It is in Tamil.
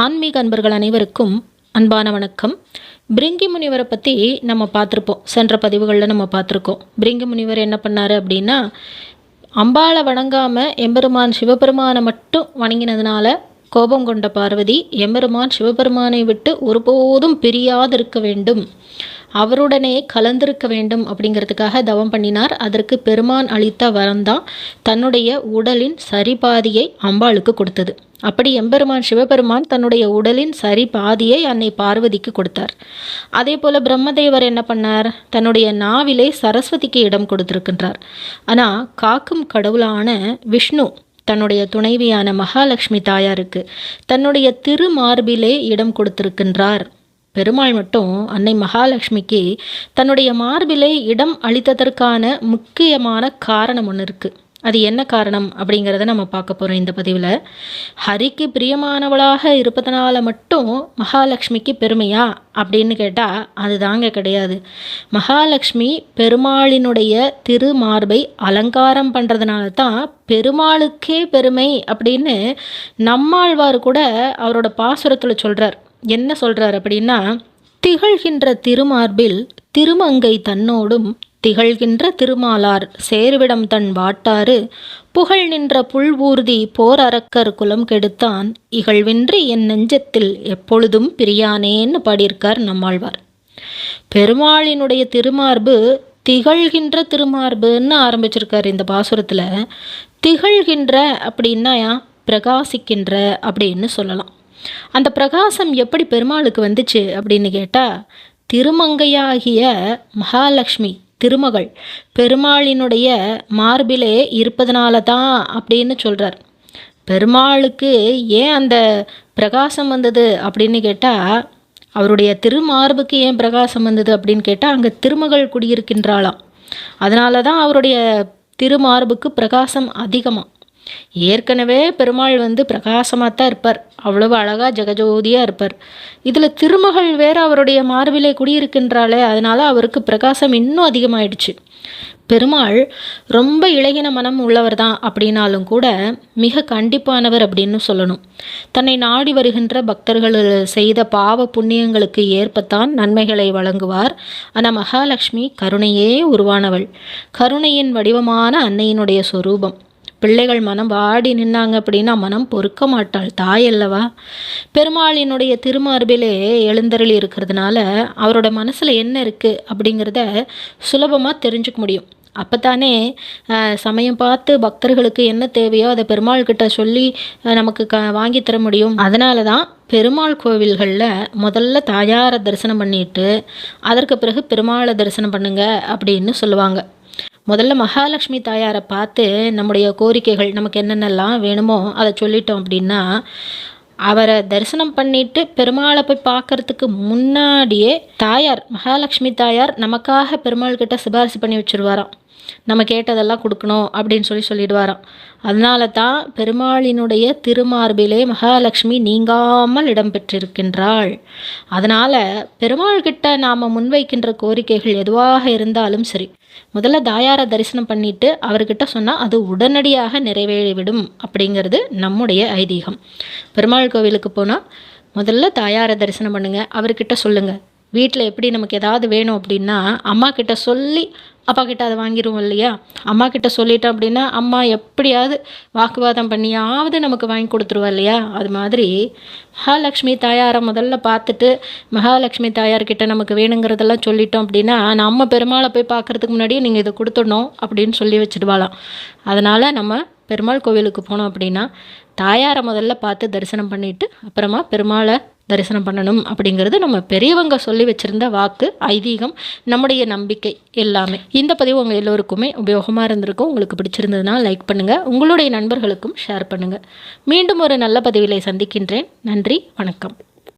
ஆன்மீக அன்பர்கள் அனைவருக்கும் அன்பான வணக்கம். பிரிங்கி முனிவரை பற்றி நம்ம பார்த்துருப்போம். சென்ற பதிவுகளில் நம்ம பார்த்துருக்கோம். பிரிங்கி முனிவர் என்ன பண்ணார் அப்படின்னா அம்பாளை வணங்காமல் எம்பெருமான் சிவபெருமானை மட்டும் வணங்கினதுனால கோபம் கொண்ட பார்வதி எம்பெருமான் சிவபெருமானை விட்டு ஒருபோதும் பிரியாதிருக்க வேண்டும். அவருடனே கலந்திருக்க வேண்டும் அப்படிங்கிறதுக்காக தவம் பண்ணினார். அதற்கு பெருமான் அளித்த வரம்தான் தன்னுடைய உடலின் சரிபாதியை அம்பாளுக்கு கொடுத்தது. அப்படி எம்பெருமான் சிவபெருமான் தன்னுடைய உடலின் சரி பாதியை அன்னை பார்வதிக்கு கொடுத்தார். அதே போல பிரம்மதேவர் என்ன பண்ணார்? தன்னுடைய நாவிலே சரஸ்வதிக்கு இடம் கொடுத்திருக்கின்றார். ஆனால் காக்கும் கடவுளான விஷ்ணு தன்னுடைய துணைவியான மகாலட்சுமி தாயாருக்கு தன்னுடைய திருமார்பிலே இடம் கொடுத்திருக்கின்றார். பெருமாள் மட்டும் அன்னை மகாலட்சுமிக்கு தன்னுடைய மார்பிலே இடம் அளித்ததற்கான முக்கியமான காரணம் ஒன்று இருக்குது அது என்ன காரணம் அப்படிங்கிறத நம்ம பார்க்க போகிறோம் இந்த பதிவில். ஹரிக்கு பிரியமானவளாக இருப்பதனால மட்டும் மகாலட்சுமிக்கு பெருமையா அப்படின்னு கேட்டால் அது தாங்க கிடையாது. மகாலட்சுமி பெருமாளினுடைய திருமார்பை அலங்காரம் பண்ணுறதுனால தான் பெருமாளுக்கே பெருமை அப்படின்னு நம்மாழ்வார் கூட அவரோட பாசுரத்தில் சொல்கிறார் என்ன சொல்கிறார் அப்படின்னா திகழ்கின்ற திருமார்பில் திருமங்கை தன்னோடும் திகழ்கின்ற திருமாலார் சேர்விடம் தன் வாட்டாறு புகழ் நின்ற புல்வூர்தி போர் அரக்கர் குலம் கெடுத்தான். இகழ்வின்றி என் நெஞ்சத்தில் எப்பொழுதும் பிரியானேன்னு பாடியிருக்கார் நம்மாழ்வார். பெருமாளினுடைய திருமார்பு திகழ்கின்ற திருமார்புன்னு ஆரம்பிச்சிருக்கார் இந்த பாசுரத்தில். திகழ்கின்ற அப்படின்னா பிரகாசிக்கின்ற அப்படின்னு சொல்லலாம். அந்த பிரகாசம் எப்படி பெருமாளுக்கு வந்துச்சு அப்படின்னு கேட்டால் திருமங்கையாகிய மகாலட்சுமி திருமகள். பெருமாளினுடைய மார்பிலே இருப்பதனால தான் அப்படின்னு சொல்கிறார் பெருமாளுக்கு ஏன் அந்த பிரகாசம் வந்தது அப்படின்னு கேட்டால் அவருடைய திருமார்புக்கு ஏன் பிரகாசம் வந்தது அப்படின்னு கேட்டால் அங்கே திருமகள் குடியிருக்கின்றாளாம். அதனால தான் அவருடைய திருமார்புக்கு பிரகாசம் அதிகமாக ஏற்கனவே பெருமாள் வந்து பிரகாசமாக தான் இருப்பார். அவ்வளவு அழகாக ஜெகஜோதியாக இருப்பார். இதில் திருமகள் வேறு அவருடைய மார்பிலே குடியிருக்கின்றாளே அதனால் அவருக்கு பிரகாசம் இன்னும் அதிகமாயிடுச்சு. பெருமாள் ரொம்ப இளகின மனம் உள்ளவர் தான் அப்படின்னாலும் கூட மிக கண்டிப்பானவர் அப்படின்னு சொல்லணும். தன்னை நாடி வருகின்ற பக்தர்கள் செய்த பாவ புண்ணியங்களுக்கு ஏற்பத்தான் நன்மைகளை வழங்குவார். ஆனால் மகாலட்சுமி கருணையே உருவானவள். கருணையின் வடிவமான அன்னையினுடைய சொரூபம். பிள்ளைகள் மனம் வாடி நின்னாங்க அப்படின்னா மனம் பொறுக்க மாட்டாள் தாய் அல்லவா? பெருமாளினுடைய திருமார்பிலே எழுந்தருளி இருக்கிறதுனால அவரோட மனசில் என்ன இருக்குது அப்படிங்கிறத சுலபமாக தெரிஞ்சுக்க முடியும். அப்போ தானே சமயம் பார்த்து பக்தர்களுக்கு என்ன தேவையோ அதை பெருமாள் கிட்ட சொல்லி நமக்கு க வாங்கி தர முடியும். அதனால தான் பெருமாள் கோவில்களில் முதல்ல தாயாரை தரிசனம் பண்ணிட்டு அதற்கு பிறகு பெருமாளை தரிசனம் பண்ணுங்க அப்படின்னு சொல்லுவாங்க. முதல்ல மகாலட்சுமி தாயாரை பார்த்து நம்முடைய கோரிக்கைகள் நமக்கு என்னென்னலாம் வேணுமோ அதை சொல்லிட்டோம் அப்படின்னா அவரை தரிசனம் பண்ணிட்டு பெருமாளை போய் பார்க்கறதுக்கு முன்னாடியே தாயார் மகாலட்சுமி தாயார் நமக்காக பெருமாள் கிட்ட சிபாரிசு பண்ணி வச்சுருவாராம். நம்ம கேட்டதெல்லாம் கொடுக்கணும் அப்படின்னு சொல்லி சொல்லிடுவாராம். அதனால தான் பெருமாளினுடைய திருமார்பிலே மகாலட்சுமி நீங்காமல் இடம்பெற்றிருக்கின்றாள். அதனால் பெருமாள்கிட்ட நாம் முன்வைக்கின்ற கோரிக்கைகள் எதுவாக இருந்தாலும் சரி முதல்ல தாயாரை தரிசனம் பண்ணிட்டு அவர்கிட்ட சொன்னால் அது உடனடியாக நிறைவேறிவிடும் அப்படிங்கிறது நம்முடைய ஐதீகம். பெருமாள் கோவிலுக்கு போனால் முதல்ல தாயாரை தரிசனம் பண்ணுங்கள் அவர்கிட்ட சொல்லுங்கள் வீட்டில் எப்படி நமக்கு ஏதாவது வேணும் அப்படின்னா அம்மா கிட்ட சொல்லி அப்பா கிட்ட அதை வாங்கிடுவோம் இல்லையா? அம்மா கிட்ட சொல்லிட்டோம் அப்படின்னா அம்மா எப்படியாவது வாக்குவாதம் பண்ணியாவது நமக்கு வாங்கி கொடுத்துருவா இல்லையா? அது மாதிரி மகாலட்சுமி தாயாரை முதல்ல பார்த்துட்டு மகாலட்சுமி தாயார்கிட்ட நமக்கு வேணுங்கிறதெல்லாம் சொல்லிட்டோம் அப்படின்னா நம்ம பெருமாளை போய் பார்க்குறதுக்கு முன்னாடியே நீங்கள் இதை கொடுத்துடணும் அப்படின்னு சொல்லி வச்சுடுவாளாம். அதனால் நம்ம பெருமாள் கோவிலுக்கு போனோம் அப்படின்னா தாயாரை முதல்ல பார்த்து தரிசனம் பண்ணிவிட்டு அப்புறமா பெருமாளை தரிசனம் பண்ணணும் அப்படிங்கிறது நம்ம பெரியவங்க சொல்லி வச்சுருந்த வாக்கு ஐதீகம் நம்முடைய நம்பிக்கை எல்லாமே. இந்த பதிவு உங்கள் எல்லோருக்குமே உபயோகமாக இருந்திருக்கும். உங்களுக்கு பிடிச்சிருந்ததுன்னா லைக் பண்ணுங்கள் உங்களுடைய நண்பர்களுக்கும் ஷேர் பண்ணுங்கள் மீண்டும் ஒரு நல்ல பதிவிலை சந்திக்கின்றேன். நன்றி வணக்கம்.